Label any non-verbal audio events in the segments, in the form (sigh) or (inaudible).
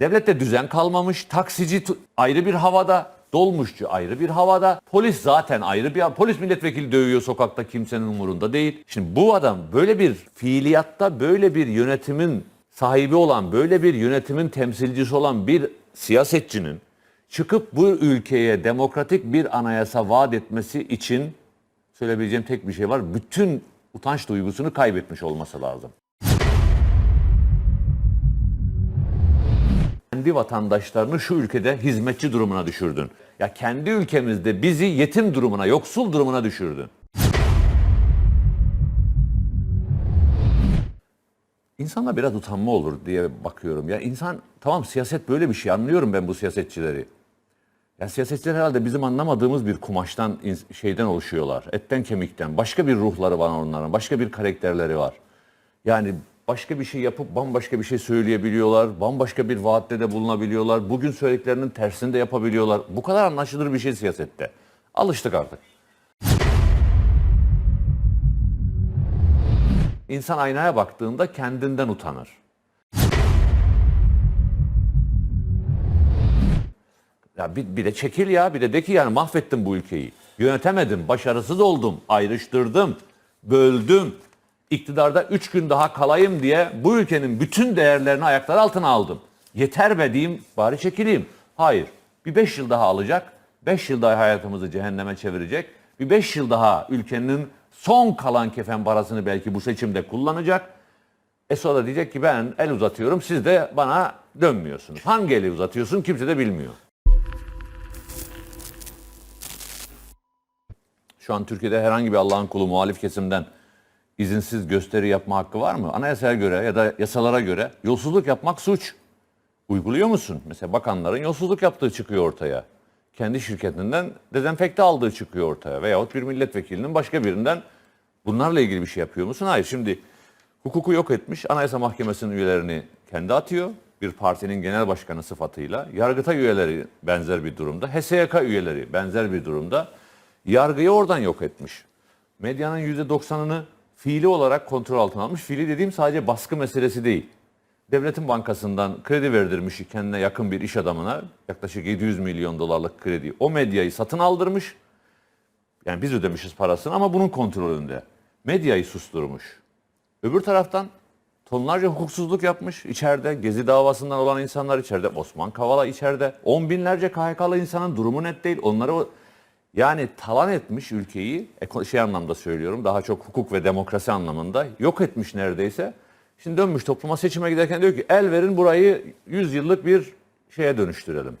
Devlette düzen kalmamış, taksici ayrı bir havada, dolmuşçu ayrı bir havada, polis zaten ayrı bir polis milletvekili dövüyor sokakta kimsenin umurunda değil. Şimdi bu adam böyle bir fiiliyatta böyle bir yönetimin sahibi olan, böyle bir yönetimin temsilcisi olan bir siyasetçinin çıkıp bu ülkeye demokratik bir anayasa vaat etmesi için söyleyebileceğim tek bir şey var. Bütün utanç duygusunu kaybetmiş olması lazım. Kendi vatandaşlarını şu ülkede hizmetçi durumuna düşürdün. Ya kendi ülkemizde bizi yetim durumuna, yoksul durumuna düşürdün. İnsanda biraz utanma olur diye bakıyorum. Ya insan tamam siyaset böyle bir şey anlıyorum ben bu siyasetçileri. Ya siyasetçiler herhalde bizim anlamadığımız bir kumaştan, şeyden oluşuyorlar. Etten kemikten. Başka bir ruhları var onların. Başka bir karakterleri var. Yani başka bir şey yapıp bambaşka bir şey söyleyebiliyorlar. Bambaşka bir vaatte de bulunabiliyorlar. Bugün söylediklerinin tersini de yapabiliyorlar. Bu kadar anlaşılır bir şey siyasette. Alıştık artık. İnsan aynaya baktığında kendinden utanır. Ya bir, bir de çekil ya bir de de ki yani mahvettim bu ülkeyi. Yönetemedim, başarısız oldum, ayrıştırdım, böldüm. İktidarda üç gün daha kalayım diye bu ülkenin bütün değerlerini ayaklar altına aldım. Yeter be diyeyim, bari çekileyim. Hayır, bir beş yıl daha alacak, beş yıl daha hayatımızı cehenneme çevirecek. Bir beş yıl daha ülkenin son kalan kefen parasını belki bu seçimde kullanacak. E sonra diyecek ki ben el uzatıyorum, siz de bana dönmüyorsunuz. Hangi eli uzatıyorsun kimse de bilmiyor. Şu an Türkiye'de herhangi bir Allah'ın kulu muhalif kesimden izinsiz gösteri yapma hakkı var mı? Anayasaya göre ya da yasalara göre yolsuzluk yapmak suç. Uyguluyor musun? Mesela bakanların yolsuzluk yaptığı çıkıyor ortaya. Kendi şirketinden dezenfekte aldığı çıkıyor ortaya. Veyahut bir milletvekilinin başka birinden bunlarla ilgili bir şey yapıyor musun? Hayır şimdi hukuku yok etmiş Anayasa Mahkemesi'nin üyelerini kendi atıyor. Bir partinin genel başkanı sıfatıyla. Yargıtay üyeleri benzer bir durumda. HSYK üyeleri benzer bir durumda. Yargıyı oradan yok etmiş. Medyanın %90'ını fiili olarak kontrol altına almış. Fiili dediğim sadece baskı meselesi değil. Devletin bankasından kredi verdirmiş kendine yakın bir iş adamına yaklaşık 700 milyon dolarlık kredi. O medyayı satın aldırmış. Yani biz ödemişiz parasını ama bunun kontrolünde. Medyayı susturmuş. Öbür taraftan tonlarca hukuksuzluk yapmış içeride. Gezi davasından olan insanlar içeride. Osman Kavala içeride. On binlerce KHK'lı insanın durumu net değil. Onları yani talan etmiş ülkeyi, şey anlamda söylüyorum, daha çok hukuk ve demokrasi anlamında yok etmiş neredeyse. Şimdi dönmüş topluma seçime giderken diyor ki el verin burayı 100 yıllık bir şeye dönüştürelim.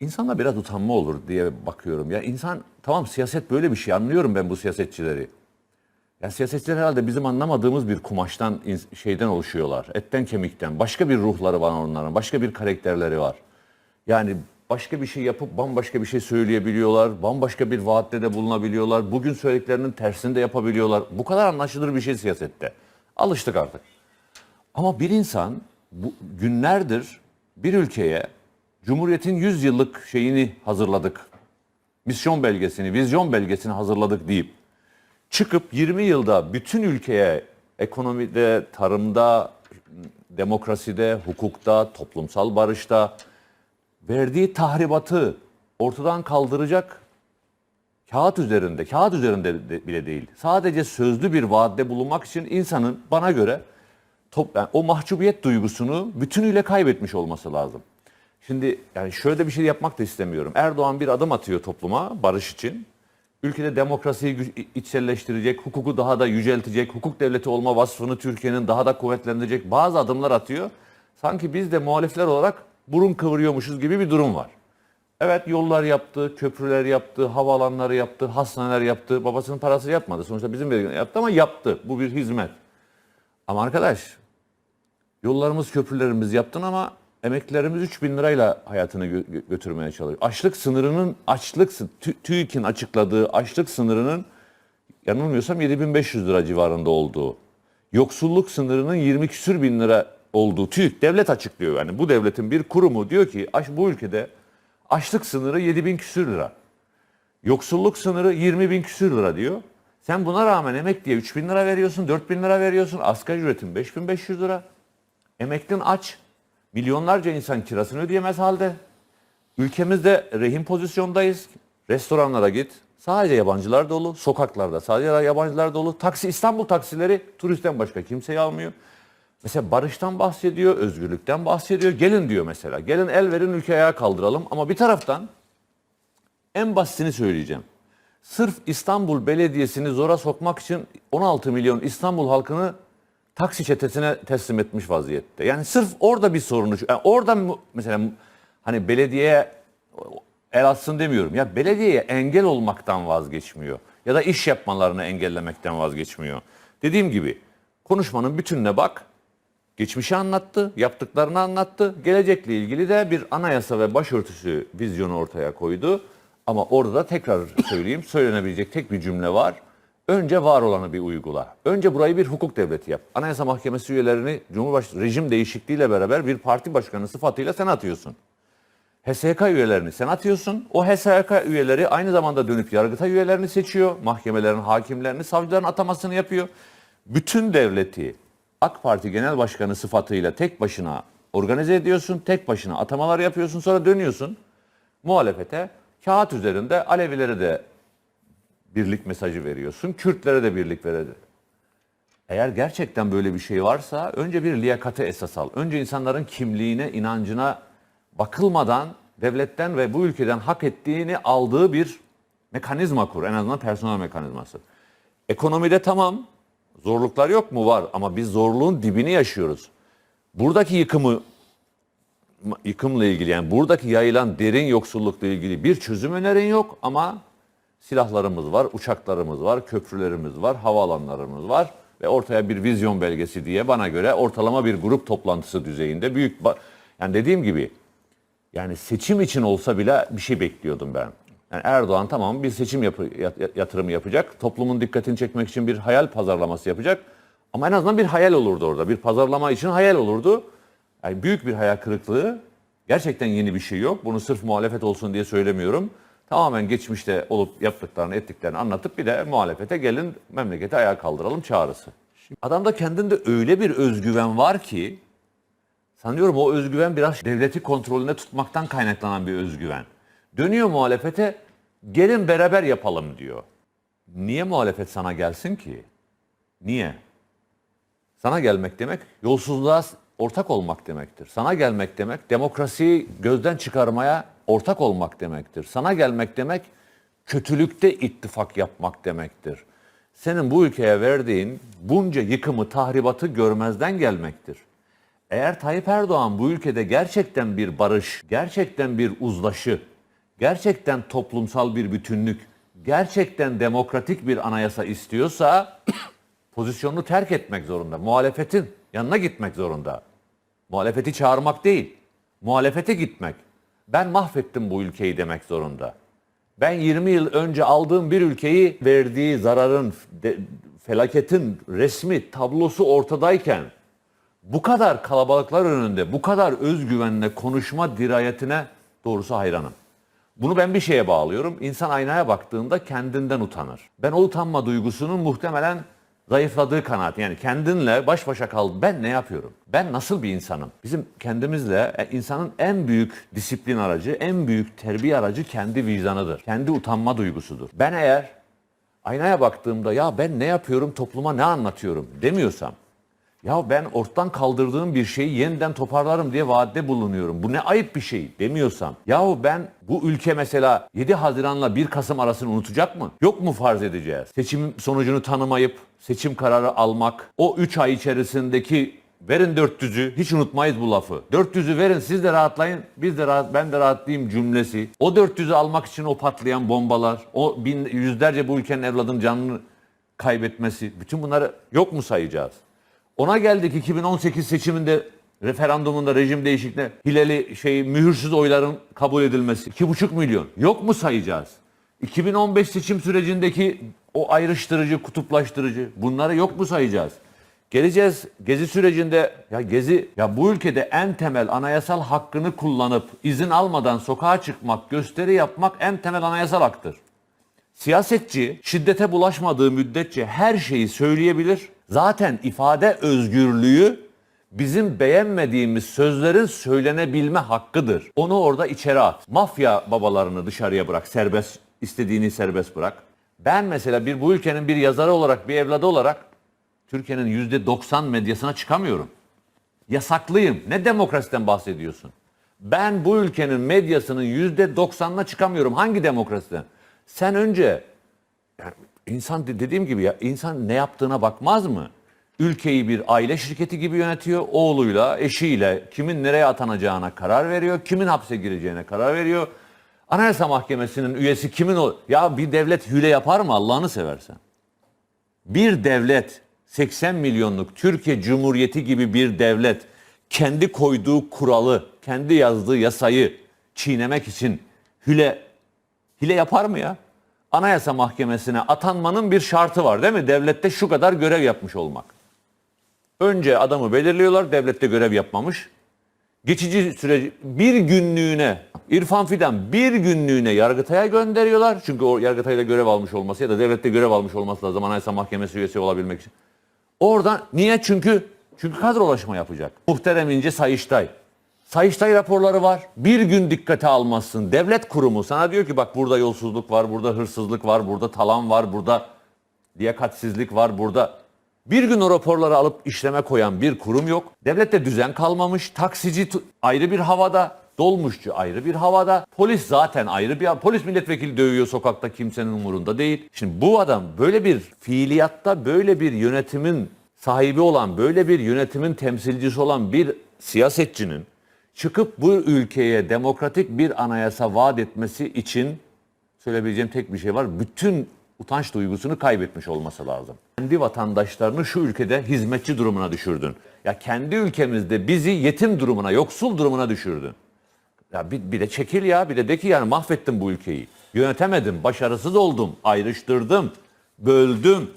İnsanda biraz utanma olur diye bakıyorum. Ya insan tamam siyaset böyle bir şey anlıyorum ben bu siyasetçileri. Ya siyasetçiler herhalde bizim anlamadığımız bir kumaştan, şeyden oluşuyorlar. Etten kemikten. Başka bir ruhları var onların. Başka bir karakterleri var. Yani başka bir şey yapıp bambaşka bir şey söyleyebiliyorlar. Bambaşka bir vaatte de bulunabiliyorlar. Bugün söylediklerinin tersini de yapabiliyorlar. Bu kadar anlaşılır bir şey siyasette. Alıştık artık. Ama bir insan bu günlerdir bir ülkeye Cumhuriyet'in 100 yıllık şeyini hazırladık. Misyon belgesini, vizyon belgesini hazırladık deyip çıkıp 20 yılda bütün ülkeye ekonomide, tarımda, demokraside, hukukta, toplumsal barışta verdiği tahribatı ortadan kaldıracak kağıt üzerinde, kağıt üzerinde de- bile değil. Sadece sözlü bir vaatte bulunmak için insanın bana göre top, yani o mahcubiyet duygusunu bütünüyle kaybetmiş olması lazım. Şimdi yani şöyle bir şey yapmak da istemiyorum. Erdoğan bir adım atıyor topluma barış için. Ülkede demokrasiyi içselleştirecek, hukuku daha da yüceltecek, hukuk devleti olma vasfını Türkiye'nin daha da kuvvetlendirecek bazı adımlar atıyor. Sanki biz de muhalifler olarak burun kıvırıyormuşuz gibi bir durum var. Evet yollar yaptı, köprüler yaptı, havaalanları yaptı, hastaneler yaptı. Babasının parası yapmadı. Sonuçta bizim vergilerimiz yaptı ama yaptı. Bu bir hizmet. Ama arkadaş yollarımız, köprülerimiz yaptın ama emeklilerimiz 3 bin lirayla hayatını gö- gö- götürmeye çalışıyor. Açlık sınırının, açlık, TÜİK'in açıkladığı açlık sınırının yanılmıyorsam 7500 lira civarında olduğu. Yoksulluk sınırının 20 küsür bin lira olduğu TÜİK devlet açıklıyor. Yani bu devletin bir kurumu diyor ki aş- bu ülkede açlık sınırı 7 bin küsür lira. Yoksulluk sınırı 20 bin küsür lira diyor. Sen buna rağmen emekliye 3 bin lira veriyorsun, 4 bin lira veriyorsun. Asgari üretim 5500 lira. Emeklin aç. Milyonlarca insan kirasını ödeyemez halde. Ülkemizde rehin pozisyondayız. Restoranlara git. Sadece yabancılar dolu. Sokaklarda sadece yabancılar dolu. Taksi İstanbul taksileri turistten başka kimseyi almıyor. Mesela barıştan bahsediyor, özgürlükten bahsediyor. Gelin diyor mesela. Gelin el verin ülke ayağa kaldıralım. Ama bir taraftan en basitini söyleyeceğim. Sırf İstanbul Belediyesi'ni zora sokmak için 16 milyon İstanbul halkını taksi çetesine teslim etmiş vaziyette. Yani sırf orada bir sorunu. Yani orada mesela hani belediyeye el atsın demiyorum. Ya belediyeye engel olmaktan vazgeçmiyor. Ya da iş yapmalarını engellemekten vazgeçmiyor. Dediğim gibi konuşmanın bütününe bak. Geçmişi anlattı, yaptıklarını anlattı. Gelecekle ilgili de bir anayasa ve başörtüsü vizyonu ortaya koydu. Ama orada da tekrar söyleyeyim, söylenebilecek tek bir cümle var. Önce var olanı bir uygula. Önce burayı bir hukuk devleti yap. Anayasa Mahkemesi üyelerini Cumhurbaşkanı rejim değişikliğiyle beraber bir parti başkanı sıfatıyla sen atıyorsun. HSK üyelerini sen atıyorsun. O HSK üyeleri aynı zamanda dönüp yargıta üyelerini seçiyor. Mahkemelerin hakimlerini, savcıların atamasını yapıyor. Bütün devleti AK Parti Genel Başkanı sıfatıyla tek başına organize ediyorsun. Tek başına atamalar yapıyorsun. Sonra dönüyorsun muhalefete. Kağıt üzerinde Alevilere de birlik mesajı veriyorsun. Kürtlere de birlik veredir. Eğer gerçekten böyle bir şey varsa önce bir liyakate esas al. Önce insanların kimliğine, inancına bakılmadan devletten ve bu ülkeden hak ettiğini aldığı bir mekanizma kur. En azından personel mekanizması. Ekonomide tamam zorluklar yok mu? Var ama biz zorluğun dibini yaşıyoruz. Buradaki yıkımı yıkımla ilgili yani buradaki yayılan derin yoksullukla ilgili bir çözüm önerin yok ama silahlarımız var, uçaklarımız var, köprülerimiz var, havaalanlarımız var ve ortaya bir vizyon belgesi diye bana göre ortalama bir grup toplantısı düzeyinde büyük yani dediğim gibi yani seçim için olsa bile bir şey bekliyordum ben. Yani Erdoğan tamam bir seçim yapı, yat- yatırımı yapacak. Toplumun dikkatini çekmek için bir hayal pazarlaması yapacak. Ama en azından bir hayal olurdu orada. Bir pazarlama için hayal olurdu. Yani büyük bir hayal kırıklığı. Gerçekten yeni bir şey yok. Bunu sırf muhalefet olsun diye söylemiyorum. Tamamen geçmişte olup yaptıklarını, ettiklerini anlatıp bir de muhalefete gelin memleketi ayağa kaldıralım çağrısı. Adamda kendinde öyle bir özgüven var ki Sanıyorum o özgüven biraz devleti kontrolünde tutmaktan kaynaklanan bir özgüven. Dönüyor muhalefete, gelin beraber yapalım diyor. Niye muhalefet sana gelsin ki? Niye? Sana gelmek demek yolsuzluğa ortak olmak demektir. Sana gelmek demek demokrasiyi gözden çıkarmaya ortak olmak demektir. Sana gelmek demek kötülükte ittifak yapmak demektir. Senin bu ülkeye verdiğin bunca yıkımı, tahribatı görmezden gelmektir. Eğer Tayyip Erdoğan bu ülkede gerçekten bir barış, gerçekten bir uzlaşı, gerçekten toplumsal bir bütünlük, gerçekten demokratik bir anayasa istiyorsa (coughs) pozisyonunu terk etmek zorunda. Muhalefetin yanına gitmek zorunda. Muhalefeti çağırmak değil, muhalefete gitmek. Ben mahvettim bu ülkeyi demek zorunda. Ben 20 yıl önce aldığım bir ülkeyi verdiği zararın, de- felaketin resmi, tablosu ortadayken bu kadar kalabalıklar önünde, bu kadar özgüvenle konuşma dirayetine doğrusu hayranım. Bunu ben bir şeye bağlıyorum. İnsan aynaya baktığında kendinden utanır. Ben o utanma duygusunun muhtemelen zayıfladığı kanaat. Yani kendinle baş başa kal. Ben ne yapıyorum? Ben nasıl bir insanım? Bizim kendimizle e, insanın en büyük disiplin aracı, en büyük terbiye aracı kendi vicdanıdır. Kendi utanma duygusudur. Ben eğer aynaya baktığımda ya ben ne yapıyorum, topluma ne anlatıyorum demiyorsam ya ben ortadan kaldırdığım bir şeyi yeniden toparlarım diye vaatte bulunuyorum. Bu ne ayıp bir şey demiyorsam. Yahu ben bu ülke mesela 7 Haziran'la 1 Kasım arasını unutacak mı? Yok mu farz edeceğiz? Seçim sonucunu tanımayıp seçim kararı almak, o 3 ay içerisindeki verin 400'ü hiç unutmayız bu lafı. 400'ü verin siz de rahatlayın biz de rahat ben de rahatlayayım cümlesi. O 400'ü almak için o patlayan bombalar, o bin, yüzlerce bu ülkenin evladının canını kaybetmesi bütün bunları yok mu sayacağız? Ona geldik 2018 seçiminde referandumunda rejim değişikliğine hileli şey mühürsüz oyların kabul edilmesi 2,5 milyon. Yok mu sayacağız? 2015 seçim sürecindeki o ayrıştırıcı, kutuplaştırıcı bunları yok mu sayacağız? Geleceğiz gezi sürecinde ya gezi ya bu ülkede en temel anayasal hakkını kullanıp izin almadan sokağa çıkmak, gösteri yapmak en temel anayasal haktır. Siyasetçi şiddete bulaşmadığı müddetçe her şeyi söyleyebilir. Zaten ifade özgürlüğü bizim beğenmediğimiz sözlerin söylenebilme hakkıdır. Onu orada içeri at. Mafya babalarını dışarıya bırak. Serbest, istediğini serbest bırak. Ben mesela bir bu ülkenin bir yazarı olarak, bir evladı olarak Türkiye'nin yüzde 90 medyasına çıkamıyorum. Yasaklıyım. Ne demokrasiden bahsediyorsun? Ben bu ülkenin medyasının yüzde 90'ına çıkamıyorum. Hangi demokrasiden? Sen önce yani insan de- dediğim gibi ya insan ne yaptığına bakmaz mı? Ülkeyi bir aile şirketi gibi yönetiyor. Oğluyla, eşiyle kimin nereye atanacağına karar veriyor. Kimin hapse gireceğine karar veriyor. Anayasa Mahkemesi'nin üyesi kimin o? Ya bir devlet hüle yapar mı Allah'ını seversen? Bir devlet 80 milyonluk Türkiye Cumhuriyeti gibi bir devlet kendi koyduğu kuralı, kendi yazdığı yasayı çiğnemek için hüle hile yapar mı ya? Anayasa Mahkemesi'ne atanmanın bir şartı var değil mi? Devlette şu kadar görev yapmış olmak. Önce adamı belirliyorlar, devlette görev yapmamış. Geçici süreci bir günlüğüne, İrfan Fidan bir günlüğüne Yargıtay'a gönderiyorlar. Çünkü o Yargıtay'da görev almış olması ya da devlette görev almış olması lazım Anayasa Mahkemesi üyesi olabilmek için. Oradan niye? Çünkü çünkü kadrolaşma yapacak. Muhterem İnce Sayıştay. Sayıştay raporları var. Bir gün dikkate almazsın. Devlet kurumu sana diyor ki bak burada yolsuzluk var, burada hırsızlık var, burada talan var, burada liyakatsizlik var, burada bir gün o raporları alıp işleme koyan bir kurum yok. Devlette düzen kalmamış. Taksici ayrı bir havada, dolmuşçu ayrı bir havada. Polis zaten ayrı bir Polis milletvekili dövüyor sokakta kimsenin umurunda değil. Şimdi bu adam böyle bir fiiliyatta böyle bir yönetimin sahibi olan, böyle bir yönetimin temsilcisi olan bir siyasetçinin çıkıp bu ülkeye demokratik bir anayasa vaat etmesi için söyleyebileceğim tek bir şey var. Bütün utanç duygusunu kaybetmiş olması lazım. Kendi vatandaşlarını şu ülkede hizmetçi durumuna düşürdün. Ya kendi ülkemizde bizi yetim durumuna, yoksul durumuna düşürdün. Ya bir, bir de çekil ya, bir de de ki yani mahvettim bu ülkeyi. Yönetemedim, başarısız oldum, ayrıştırdım, böldüm.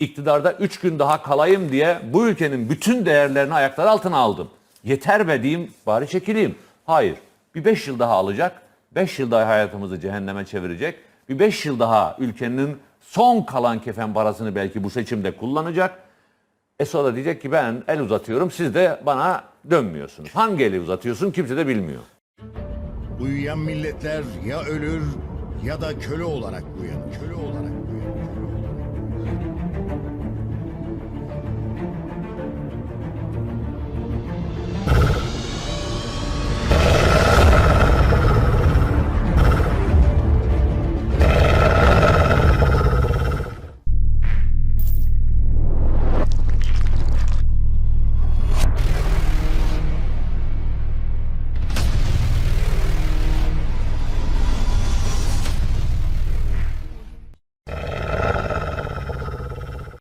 İktidarda üç gün daha kalayım diye bu ülkenin bütün değerlerini ayaklar altına aldım. Yeter be diyeyim, bari çekileyim. Hayır, bir beş yıl daha alacak, beş yıl daha hayatımızı cehenneme çevirecek. Bir beş yıl daha ülkenin son kalan kefen parasını belki bu seçimde kullanacak. E sonra diyecek ki ben el uzatıyorum, siz de bana dönmüyorsunuz. Hangi eli uzatıyorsun kimse de bilmiyor. Uyuyan milletler ya ölür ya da köle olarak uyanır. Köle olarak.